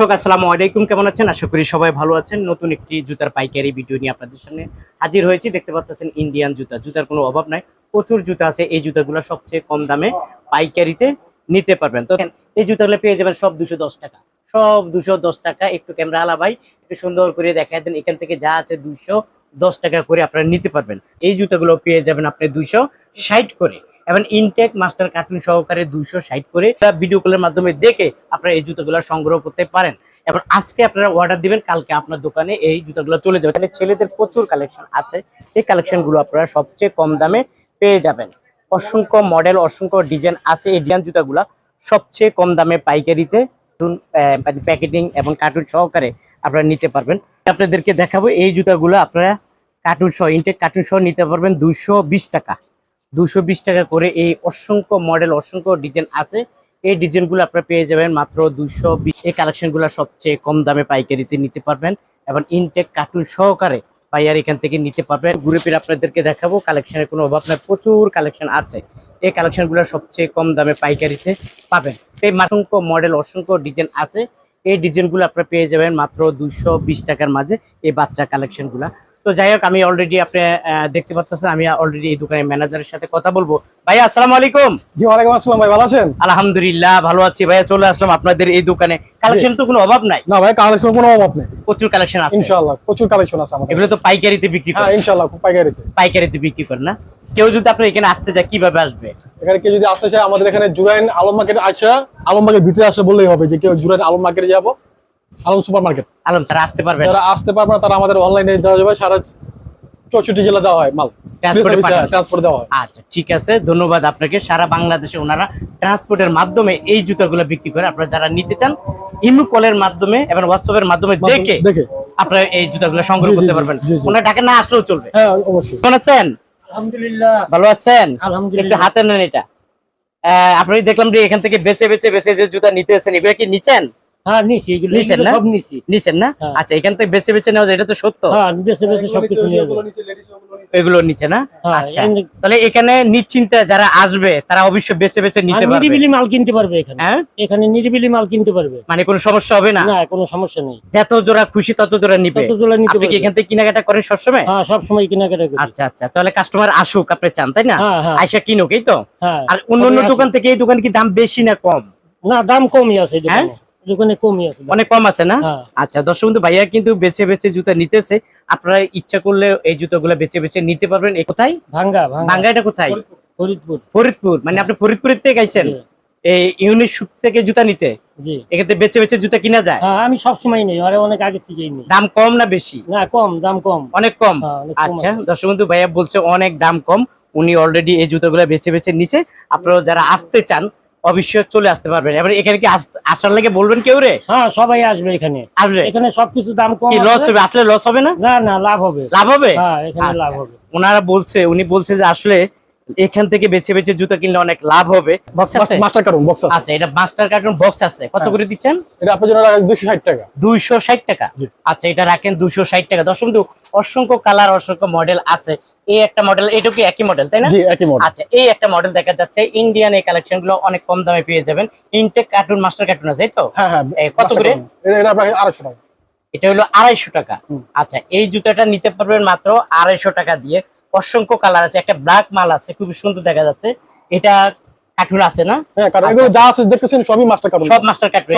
দর্শক, আসসালামু আলাইকুম। কেমন আছেন? আশা করি সবাই ভালো আছেন। নতুন একটি জুতার পাইকারি ভিডিও নিয়ে আপনাদের সামনে হাজির হয়েছি। দেখতে পাচ্ছেন ইন্ডিয়ান জুতা। জুতার কোনো অভাব নাই। প্রচুর জুতা আছে। এই জুতাগুলো সবচেয়ে কম দামে পাইকারিতে নিতে পারবেন। তো এই জুতাগুলো পেয়ে যাবেন সব দুশো দশ টাকা। সব দুশো দশ টাকা। একটু ক্যামেরা আলা ভাই, একটু সুন্দর করে দেখা দেন। এখান থেকে যা আছে দুশো দশ টাকা করে আপনারা নিতে পারবেন। এই জুতাগুলো পেয়ে যাবেন আপনি দুইশো ষাট করে। এবং ইনটেক মাস্টার কার্টুন সহকারে দুইশো ষাট করে ভিডিও কলের মাধ্যমে দেখে আপনারা এই জুতোগুলো সংগ্রহ করতে পারেন। এবং আজকে আপনারা অর্ডার দিবেন, কালকে আপনার দোকানে এই জুতোগুলো চলে যাবে। এখানে ছেলেদের প্রচুর কালেকশন আছে। এই কালেকশনগুলো আপনারা সবচেয়ে কম দামে পেয়ে যাবেন। অসংখ্য মডেল অসংখ্য ডিজাইন আছে। এই ডিজাইন জুতাগুলা সবচেয়ে কম দামে পাইকারিতে প্যাকেটিং এবং কার্টুন সহকারে আপনারা নিতে পারবেন। আপনাদেরকে দেখাবো, এই জুতাগুলো আপনারা কার্টুন সহ ইনটেক কার্টুন সহ নিতে পারবেন দুইশো বিশ টাকা। দুশো বিশ টাকা করে এই অসংখ্য মডেল অসংখ্য ডিজাইন আছে। এই ডিজাইনগুলো আপনারা পেয়ে যাবেন মাত্র দুশো বিশ। এই কালেকশনগুলো সবচেয়ে কম দামে পাইকারিতে নিতে পারবেন এবং ইনটেক কার্টুন সহকারে পাইয়ার এখান থেকে নিতে পারবেন। ঘুরে ফিরে আপনাদেরকে দেখাবো কালেকশনের কোনো অভাব নাই, প্রচুর কালেকশন আছে। এই কালেকশনগুলো সবচেয়ে কম দামে পাইকারিতে পাবেন। এই অসংখ্য মডেল অসংখ্য ডিজাইন আছে। এই ডিজাইনগুলো আপনারা পেয়ে যাবেন মাত্র দুশো টাকার মাঝে এই বাচ্চা কালেকশনগুলো তো যাই হোক আমি অলরেডি আপনি দেখতে পাচ্ছেন আমি অলরেডি এই দোকানের ম্যানেজারের সাথে কথা বলব। ভাইয়া আসসালামু আলাইকুম। জি ওয়ালাইকুম আসসালাম ভাই ভালো আছেন? আলহামদুলিল্লাহ ভালো আছি। ভাইয়া চলে আসলাম আপনাদের এই দোকানে। কালেকশন তো কোনো অভাব নাই? না ভাই কালেকশন কোনো অভাব নেই। প্রচুর কালেকশন আছে। ইনশাআল্লাহ প্রচুর কালেকশন আছে আমাদের। এগুলো তো পাইকারিতে বিক্রি হ্যাঁ ইনশাআল্লাহ খুব পাইকারিতে। পাইকারিতে বিক্রি করে না? কেউ যদি আপনি এখানে আসতে চায় কীভাবে আসবে? এখানে কেউ যদি আসতে চায় আমাদের এখানে জুরাইন আলম মার্কেট আসা আলমবাগের ভিতরে আসে বললেই হবে যে কেউ জুরাইন আলম মার্কেটে যাব। Alam super market Alam sir আসতে পারবেন। যারা আসতে পারবে তারা আমাদের অনলাইনে দেওয়া যাবে। সারা চৌষট্টি জেলা দেওয়া হয় মাল। ট্রান্সপোর্ট দেওয়া হয়। আচ্ছা ঠিক আছে। ধন্যবাদ আপনাকে। সারা বাংলাদেশে ওনারা ট্রান্সপোর্টের মাধ্যমে এই জুতাগুলো বিক্রি করে আপনারা যারা নিতে চান ইমু কলের মাধ্যমে এবং হোয়াটসঅ্যাপের মাধ্যমে দেখে দেখে। আপনারা এই জুতাগুলো সংগ্রহ করতে পারবেন। ওনার ঢাকা না আসলেও চলবে। হ্যাঁ অবশ্যই। কেমন আছেন? আলহামদুলিল্লাহ। ভালো আছেন? আলহামদুলিল্লাহ। একটু হাতে নেন এটা। আহ, আপনি দেখলাম যে এখান থেকে বেছে বেছে বেছে যে জুতা নিতে এসেছেন এগুলো কি নিচ্ছেন? হ্যাঁ নিছি এগুলো নিছেন না? সব নিছি। নিচ্ছেন না? হ্যাঁ। আচ্ছা এখান থেকে বেছে বেছে নেওয়া যায় এটা তো সত্য। হ্যাঁ বেছে বেছে সবকিছু নিয়ে এগুলো নিচে না? হ্যাঁ, আচ্ছা তাহলে এখানে নিশ্চিন্তে যারা আসবে তারা অবশ্যই বেছে বেছে নিতে পারবে। নিরিবিলি মাল কিনতে পারবে এখানে। হ্যাঁ? এখানে নিরিবিলি মাল কিনতে পারবে। মানে কোনো সমস্যা হবে না? না কোনো সমস্যা নেই। যত জোড়া খুশি তত জোড়া নিবে। তত জোড়া নিতে পারবে। এখান থেকে কেনাকাটা করেন সবসময়? হ্যাঁ সব সময় কেনাকাটা করি। আচ্ছা আচ্ছা তাহলে কাস্টমার আসুক আপনি চান তাই না? হ্যাঁ কিনুক এই তো? আর অন্য অন্য দোকান থেকে এই দোকান কি দাম বেশি না কম? না দাম কমই আছে হ্যাঁ? দোকানে। দোকানে কমই আছে অনেক কম আছে না? হ্যাঁ। আচ্ছা দর্শক বন্ধু ভাইয়া কিন্তু বেছে বেছে জুতা নিতেছে। আপনারা ইচ্ছা করলে এই জুতাগুলো বেছে বেছে নিতে পারবেন। কোথায়? ভাঙ্গা ভাঙ্গা। বাঙ্গাইটা কোথায়? ফরিদপুর। ফরিদপুর। মানে আপনি ফরিদপুরের থেকে গাইছেন এই ইউনিট শুট থেকে জুতা নিতে? থেকে বেছে বেছে জুতা কিনা যায়? হ্যাঁ আমি সব সময় নেই আরে অনেক আগে থেকে নেই। দাম কম না বেশি? না কম দাম কম। অনেক কম? হ্যাঁ, আচ্ছা। দর্শক বন্ধু ভাইয়া বলছে অনেক দাম কম। উনি অলরেডি এই জুতোগুলো বেছে বেছে নিছে। আপনারা যারা আসতে চান অবশ্যই চলে আসতে পারবেন। এবার এখানে কি আসার লাগে বলবেন কেউ রে? হ্যাঁ সবাই আসবে এখানে। আসবে? এখানে সবকিছু দাম কম লস হবে? আসলে লস হবে না? না না লাভ হবে। লাভ হবে? হ্যাঁ এখানে আচ্ছা। লাভ হবে। ওনারা বলছে উনি বলছে যে আসলে এখান থেকে বেছে বেছে জুতো কিনলে অনেক লাভ হবে। বক্স আছে? মাস্টার কার্টুন বক্স আছে। আচ্ছা এটা মাস্টার কার্টুন বক্স আছে। কত হ্যাঁ। করে দিচ্ছেন? এটা আপনার জন্য দুশো ষাট টাকা। দুইশো ষাট টাকা? আচ্ছা এটা রাখেন দুইশো ষাট টাকা। দর্শক অসংখ্য কালার অসংখ্য মডেল আছে। এই একটা মডেল এটা কি একই মডেল তাই না? একই মডেল আচ্ছা এই একটা মডেল দেখা যাচ্ছে ইন্ডিয়ান এই কালেকশনগুলো অনেক কম দামে পেয়ে যাবেন। ইনটেক কার্টুন মাস্টার কার্টুন আছে তো? হ্যাঁ হ্যাঁ কত করে? এটা এটা আড়াইশো টাকা। এটা হলো আড়াইশো টাকা। আচ্ছা এই জুতাটা নিতে পারবেন মাত্র আড়াইশো টাকা দিয়ে। অসংখ্য কালার আছে একটা ব্ল্যাক মাল আছে খুবই সুন্দর দেখা যাচ্ছে। এটা কার্টুন আছে না? হ্যাঁ কারণ এগুলো যা আছে দেখতেছেন সবই মাস্টার কার্টুন সব মাস্টার কার্টুন।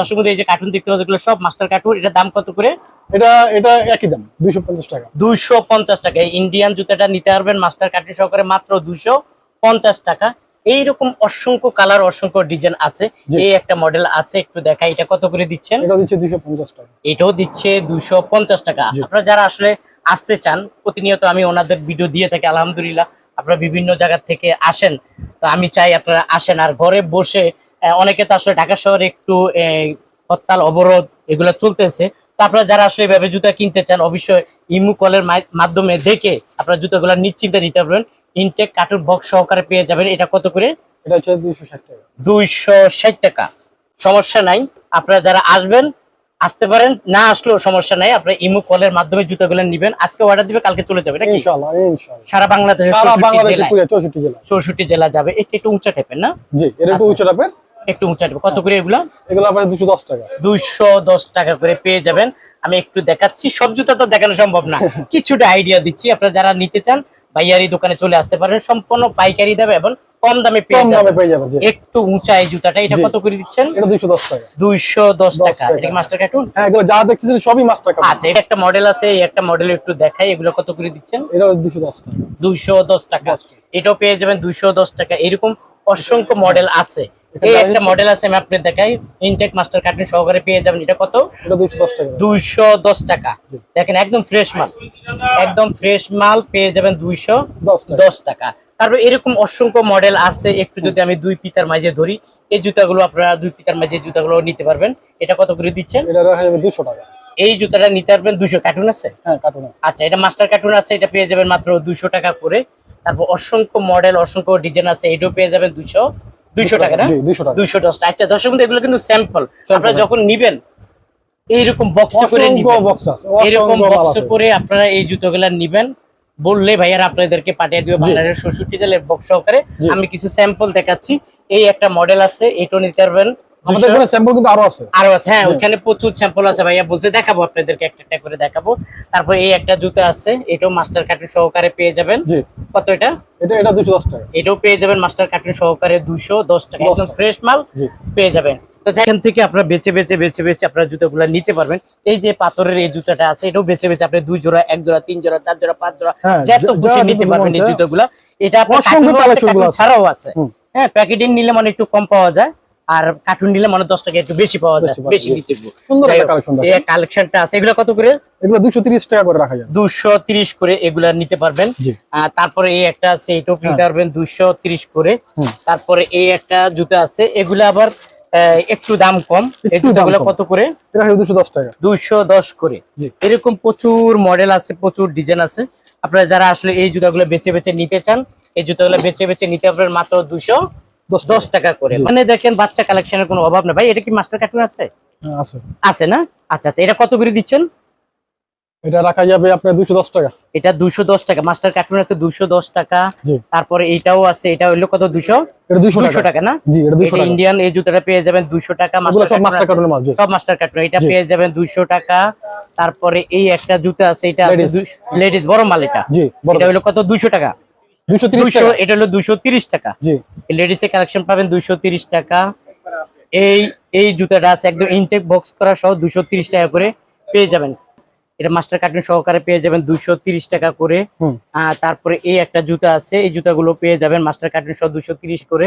দর্শক এই যে কার্টুন দেখতে পাচ্ছ এগুলো সব মাস্টার কার্টুন এটা দাম কত করে? এটা এটা একই দাম দুইশো পঞ্চাশ টাকা। দুইশো পঞ্চাশ টাকা। এই ইন্ডিয়ান জুতাটা নিতে পারবেন মাস্টার কার্টুন সহকারে মাত্র দুইশো পঞ্চাশ টাকা। এইরকম অসংখ্য কালার অসংখ্য ডিজাইন আছে। এই একটা মডেল আছে একটু দেখা এটা কত করে দিচ্ছেন? এটা দিচ্ছে দুইশো পঞ্চাশ টাকা। এটাও দিচ্ছে দুইশো পঞ্চাশ টাকা। আপনারা যারা আসলে আসতে চান প্রতিনিয়ত আমি ওনাদের ভিডিও দিয়ে থাকি আলহামদুলিল্লাহ। আপনারা বিভিন্ন জায়গা থেকে আসেন তো আমি চাই আপনারা আসেন। আর ঘরে বসে অনেকে তো আসলে ঢাকা শহরে একটু হরতাল অবরোধ এগুলো চলতেছে। তো আপনারা যারা আসলে এভাবে জুতা কিনতে চান অবশ্যই ইমু কলের মাধ্যমে দেখে আপনারা জুতাগুলো নিশ্চিন্তে নিতে পারবেন। ইনটেক কার্টুন বক্স সহকারে পেয়ে যাবেন। এটা কত করে? এটা হচ্ছে দুইশো ষাট টাকা। দুইশো ষাট টাকা। সমস্যা নাই। আপনারা যারা আসবেন আসতে পারেন না আসলেও সমস্যা নাই। আপনারা ইমু কলের মাধ্যমে জুতাগুলো নিবেন। আজকে অর্ডার দিবে কালকে চলে যাবে নাকি? ইনশাআল্লাহ ইনশাআল্লাহ। সারা বাংলাদেশে সারা বাংলাদেশে পুরো চৌষট্টি জেলা চৌষট্টি জেলা যাবে। একটু একটু উঁচা টাইপের না? জি এটা একটু উঁচু টাপের একটু উঁচা দেবো কত করে এগুলা? এগুলো আপনার দুশো দশ টাকা। দুইশো দশ টাকা করে পেয়ে যাবেন। আমি একটু দেখাচ্ছি। সব জুতা তো দেখানো সম্ভব না। কিছুটা আইডিয়া দিচ্ছি। আপনারা যারা নিতে চান ভাইয়ারি দোকানে চলে আসতে পারেন। সম্পূর্ণ পাইকারি দামে এবং কম দামে পেয়ে কম দামে যাবেন। পেয়ে যাবেন একটু উঁচা এই জুতাটা এটা কত করে দিচ্ছেন? এটা দুশো দশ টাকা। দুইশো দশ দশ টাকা। টাকা। এটা মাস্টার কার্টুন হ্যাঁ এগুলো যা দেখতেছেন সবই মাস্টার কার্ড আচ্ছা এটা একটা মডেল আছে এই একটা মডেল একটু দেখাই এগুলো কত করে দিচ্ছেন? এটা দুশো দশ টাকা। দুইশো দশ টাকা। এটাও পেয়ে যাবেন দুইশো দশ টাকা। এরকম অসংখ্য মডেল আছে। এই একটা মডেল আছে আমি আপনার দেখাই। ইনটেক মাস্টার কার্টুন সহকারে পেয়ে যাবেন। এটা কত? এটা দুশো দশ টাকা। দুইশো দশ টাকা। দেখেন একদম ফ্রেশ মাল। একদম ফ্রেশ মাল পেয়ে যাবেন দুইশো দশ টাকা। দশ টাকা। তারপর এরকম অসংখ্য মডেল আছে। একটু যদি আমি দুই পিতার মাঝে ধরি এই জুতাগুলো আপনারা দুই পিতার মাঝে জুতাগুলো নিতে পারবেন। এটা কত করে দিচ্ছেন? এটা রাখা যাবে দুশো টাকা। এই জুতাটা নিতে পারবেন দুশো কার্টুন আছে? হ্যাঁ কার্টুন আছে। আচ্ছা এটা মাস্টার কার্টুন আছে এটা পেয়ে যাবেন মাত্র দুশো টাকা করে। তারপর অসংখ্য মডেল অসংখ্য ডিজাইন আছে এটাও পেয়ে যাবেন দুশো দুইশো টাকা না? দুশো দুইশো দশ আচ্ছা দর্শক বন্ধু, এগুলো কিন্তু স্যাম্পল আপনারা হ্যাঁ। যখন নিবেন এইরকম বক্সে করে নিবেন। এরকম বক্সে করে আপনারা এই জুতোগুলা নিবেন। বললে ভাইয়ারা আপনাদেরকে পাঠিয়ে দিবে বাংলাদেশের ষষ্ঠটি জেলের বক্স সহকারে। আমি কিছু স্যাম্পল দেখাচ্ছি। এই একটা মডেল আছে এটাও নিতে পারবেন আমাদের এখানে স্যাম্পল কিন্তু আরও আছে। আরও আছে হ্যাঁ। ওখানে প্রচুর স্যাম্পল আছে ভাইয়া। বলছে দেখাবো আপনাদেরকে একটা একটা করে দেখাবো। তারপর এই একটা জুতো আছে এটাও মাস্টার কার্টুন সহকারে পেয়ে যাবেন। কত এটা? এটা এটা দুশো দশ টাকা। এটাও পেয়ে যাবেন মাস্টার কার্টুন সহকারে দুশো দশ টাকা। একদম ফ্রেশ মাল পেয়ে যাবেন। তো যেখান থেকে আপনারা বেছে বেছে বেছে বেছে আপনারা জুতোগুলো নিতে পারবেন। এই যে পাথরের এই জুতাটা আছে এটাও বেছে বেছে আপনি দুই জোড়া এক জোড়া তিন জোড়া চার জোড়া পাঁচ জোড়া হ্যাঁ, যত খুশি নিতে পারবেন এই। জুতোগুলা। এটা। ছাড়াও আছে। হ্যাঁ প্যাকেটিং নিলে মানে একটু কম পাওয়া যায় আর কার্টুন নিলে মানে দশ টাকা একটু বেশি পাওয়া যায় বেশি দিতে এই কালেকশনটা আছে এগুলো কত করে? এগুলো দুশো তিরিশ টাকা করে রাখা যায়। দুশো তিরিশ করে এগুলা নিতে পারবেন। তারপরে এই একটা আছে এটাও নিতে পারবেন দুশো তিরিশ করে। তারপরে এই একটা জুতা আছে এগুলো আবার একটু দাম কম। কত করে? দুশো দশ টাকা। দুশো দশ করে। এরকম প্রচুর মডেল আছে প্রচুর ডিজাইন আছে। আপনারা যারা আসলে এই জুতাগুলো বেছে বেছে নিতে চান এই জুতাগুলো বেছে বেছে নিতে পারেন মাত্র দুশো দশ টাকা করে। মানে দেখেন বাচ্চা কালেকশনের কোনো অভাব নেই। ভাই এটা কি মাস্টার কার্টুন হ্যাঁ, আছে। আছে না? আচ্ছা আচ্ছা। এটা কত করে দিচ্ছেন? এটা রাখা যাবে আপনার দুশো দশ টাকা। এটা দুশো দশ টাকা। মাস্টার কার্টুন আছে দুশো দশ টাকা। তারপরে এইটাও আছে। এটা হইল কত? দুশো এটা দুশো দুশো টাকা। টাকা না? জি এটা দুশো এটা টাকা। ইন্ডিয়ান এই জুতাটা পেয়ে যাবেন দুশো টাকা। মাস্টার সব মাস্টার কার্টুন মাল সব মাস্টার কার্টুন এটা পেয়ে যাবেন দুশো টাকা। তারপরে এই একটা জুতা আছে এটা আছে লেডিস বড় মাল এটা। জি এটা হলো কত? দুশো টাকা। দুশো তিরিশ দুশো টাকা। এটা হলো দুশো তিরিশ টাকা। জি। লেডিস এর কালেকশন পাবেন দুশো তিরিশ টাকা। এই এই জুতাটা আছে একদম ইনটেক বক্স করা সহ দুশো তিরিশ টাকা করে পেয়ে যাবেন। এটা মাস্টার কার্টুন সহকারে পেয়ে যাবেন দুইশো তিরিশ টাকা করে। আহ, তারপরে এই একটা জুতা আছে এই জুতাগুলো পেয়ে যাবেন মাস্টার কার্টুন সহ দুশো তিরিশ করে।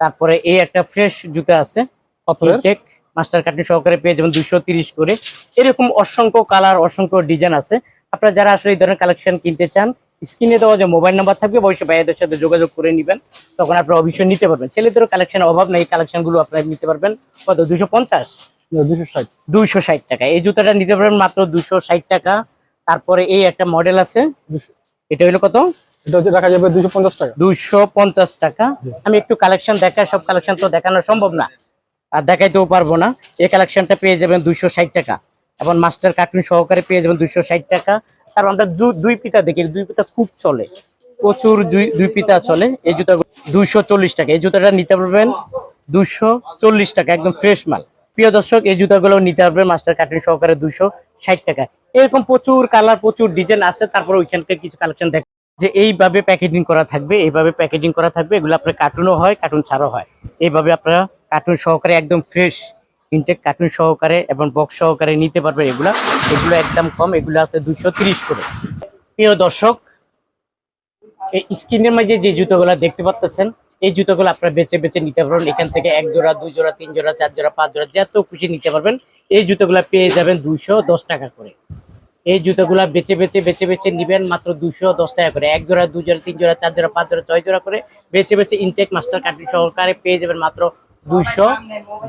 তারপরে এই একটা ফ্রেশ জুতা আছে টেক মাস্টার কার্টুন সহকারে পেয়ে যাবেন দুশো তিরিশ করে। এরকম অসংখ্য কালার অসংখ্য ডিজাইন আছে। আপনারা যারা আসলে এই ধরনের কালেকশন কিনতে চান স্ক্রিনে দেওয়া যে মোবাইল নাম্বার থাকবে অবশ্যই ভাইয়াদের সাথে যোগাযোগ করে নেবেন। তখন আপনারা অবশ্যই নিতে পারবেন। ছেলেদেরও কালেকশনের অভাব নেই কালেকশনগুলো আপনারা নিতে পারবেন। কত? দুশো পঞ্চাশ? দুইশো ষাট। টাকা। এই জুতাটা নিতে পারবেন মাত্র দুশো ষাট টাকা। তারপরে এই একটা মডেল আছে। এটা হলো কত? এটা হচ্ছে রাখা যাবে দুশো পঞ্চাশ টাকা। দুইশো পঞ্চাশ টাকা। আমি একটু কালেকশন দেখাই সব কালেকশন তো দেখানো সম্ভব না। আর দেখাইতেও পারব না। এই কালেকশনটা পেয়ে যাবেন দুইশো ষাট টাকা। এবং মাস্টার কার্টুন সহকারে পেয়ে যাবেন দুইশো ষাট টাকা। তারপর আমরা দুই পিতা দেখি দুই পিতা খুব চলে। প্রচুর দুই- পিতা চলে। এই জুতা দুইশো চল্লিশ টাকা। এই জুতাটা নিতে পারবেন দুশো চল্লিশ টাকা একদম ফ্রেশ মাল। প্রিয় দর্শক, এই জুতাগুলো নিতে পারবে মাস্টার কার্টুন সহকারে দুশো ষাট টাকা এরকম প্রচুর কালার, প্রচুর ডিজাইন আছে, তারপর ওইখানকার কিছু কালেকশন দেখ যে এইভাবে প্যাকেজিং করা থাকবে, এইভাবে প্যাকেজিং করা থাকবে, এগুলো আপনার কার্টুনও হয় কার্টুন ছাড়াও হয়। এইভাবে আপনারা কার্টুন সহকারে একদম ফ্রেশ ইনটেক কার্টুন সহকারে এবং বক্স সহকারে নিতে পারবেন এগুলা। এগুলো একদম কম, এগুলো আছে দুশো তিরিশ করে। প্রিয় দর্শক, এই স্ক্রিনের মাঝে যে জুতোগুলো দেখতে পাচ্ছেন এই জুতোগুলো আপনারা বেছে বেছে নিতে পারবেন। এখান থেকে এক জোড়া, দুই জোড়া, তিন জোড়া, চার জোড়া, পাঁচ জোড়া, যত খুশি নিতে পারবেন। এই জুতোগুলো পেয়ে যাবেন দুইশো দশ টাকা করে। এই জুতোগুলো বেছে বেছে বেছে বেছে নিবেন মাত্র দুশো দশ টাকা করে। এক জোড়া, দুই জোড়া, তিন জোড়া, চার জোড়া, পাঁচ জোড়া, ছয় জোড়া করে বেছে বেছে ইনটেক মাস্টার কার্ড সহকারে পেয়ে যাবেন মাত্র দুশো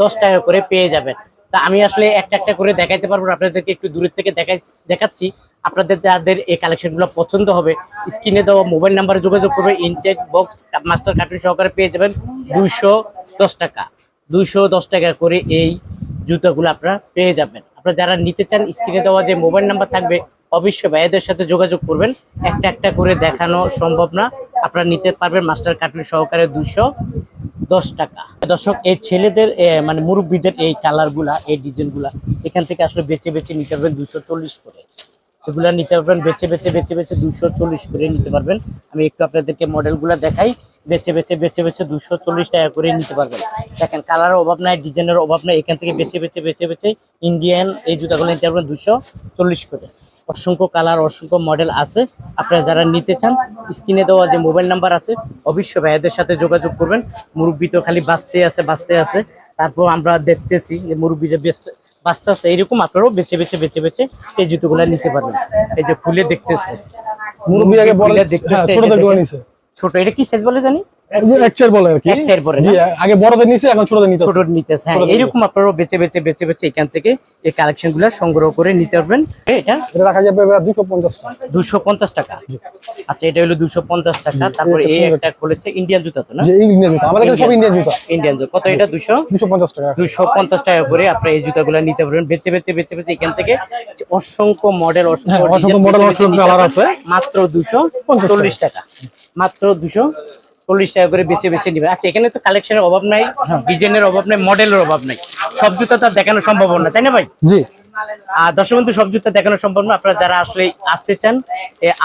দশ টাকা করে পেয়ে যাবেন। তা আমি আসলে একটা একটা করে দেখাইতে পারব আপনাদেরকে একটু দূরের থেকে দেখাই দেখাচ্ছি। আপনাদের যাদের এই কালেকশনগুলো পছন্দ হবে স্ক্রিনে দেওয়া মোবাইল নাম্বারে যোগাযোগ করবে ইনটেক বক্স মাস্টার কার্টুন সহকারে পেয়ে যাবেন দুশো দশ টাকা। দুশো দশ টাকা করে এই জুতোগুলো আপনারা পেয়ে যাবেন। আপনারা যারা নিতে চান স্ক্রিনে দেওয়া যে মোবাইল নাম্বার থাকবে, অবশ্যই ভাইয়াদের সাথে যোগাযোগ করবেন। একটা একটা করে দেখানো সম্ভব না। আপনারা নিতে পারবেন মাস্টার কার্টুন সহকারে দুশো দশ টাকা। দর্শক, এই ছেলেদের মানে মুরব্বীদের এই কালারগুলা এই ডিজাইনগুলা এখান থেকে আসলে বেছে বেছে নিতে পারবেন দুশো চল্লিশ করে। এগুলা নিতে পারবেন, বেছে বেছে বেছে বেছে দুশো চল্লিশ করে নিতে পারবেন। আমি একটু আপনাদেরকে মডেলগুলা দেখাই। বেছে বেছে বেছে বেছে দুশো চল্লিশ টাকা করে নিতে পারবেন। দেখেন কালারের অভাব নাই ডিজাইনের অভাব নাই। এখান থেকে বেছে বেছে বেছে বেছে ইন্ডিয়ান এই জুতাগুলো নিতে পারবেন দুশো চল্লিশ করে। অসংখ্য কালার, অসংখ্য মডেল আছে। আপনারা যারা নিতে চান, স্ক্রিনে দেওয়া যে মোবাইল নাম্বার আছে, অবশ্যই ভাইয়াদের সাথে যোগাযোগ করবেন। মুরব্বী তো খালি বাঁচতে আছে বাঁচতে আছে। তারপর আমরা দেখতেছি যে মুরব্বী যে ব্যস্ত বাঁচতে আছে এইরকম আপনারাও বেছে বেছে বেছে বেছে এই জুতোগুলো নিতে পারবেন। এই যে ফুলে দেখতেছে। হ্যাঁ ছোট এটা কি সাইজ বলে জানি? এক বলে আর কি? এক বলে জি আগে বড়দের নিছে এখন ছোটদের নিতে নিতেছে হ্যাঁ বেছে এখান থেকে এই সংগ্রহ করে নিতে পারবেন। এটা? এটা রাখা যাবে দুশো পঞ্চাশ টাকা। দুশো পঞ্চাশ টাকা? আচ্ছা এটা হলো দুশো পঞ্চাশ টাকা। তারপরে এই সুন্দর। একটা খুলেছে ইন্ডিয়ান জুতা তো না? যে ইন্ডিয়ান জুতা। আমাদের এখানে সব ইন্ডিয়ান জুতা। ইন্ডিয়ান জুতা। কত এটা দুশো? দুশো পঞ্চাশ টাকা। দুশো পঞ্চাশ টাকা করে আপনি এই জুতাগুলো নিতে পারবেন। বেছে বেছে এখান থেকে অসংখ্য মডেল অসংখ্য হ্যাঁ, অসংখ্য। আছে। মাত্র দুশো 50 চল্লিশ টাকা। মাত্র দুশো চল্লিশ টাকা করে বেছে বেছে নিবেন আচ্ছা এখানে তো কালেকশনের অভাব নাই হ্যাঁ। ডিজাইনের অভাব নাই মডেলের অভাব নাই। সব জুতা তো দেখানো সম্ভব না তাই না ভাই? জি। আর দর্শক বন্ধু সব জুতা দেখানো সম্ভব না আপনারা যারা আসলে আসতে চান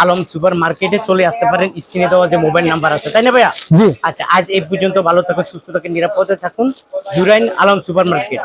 আলম সুপার মার্কেটে চলে আসতে পারেন স্ক্রিনে দেওয়া যে মোবাইল নাম্বার আছে তাই না ভাইয়া? জি। আচ্ছা আজ এই পর্যন্ত ভালো থাকুন সুস্থ থাকুন নিরাপদে থাকুন। Jurain Alam super market.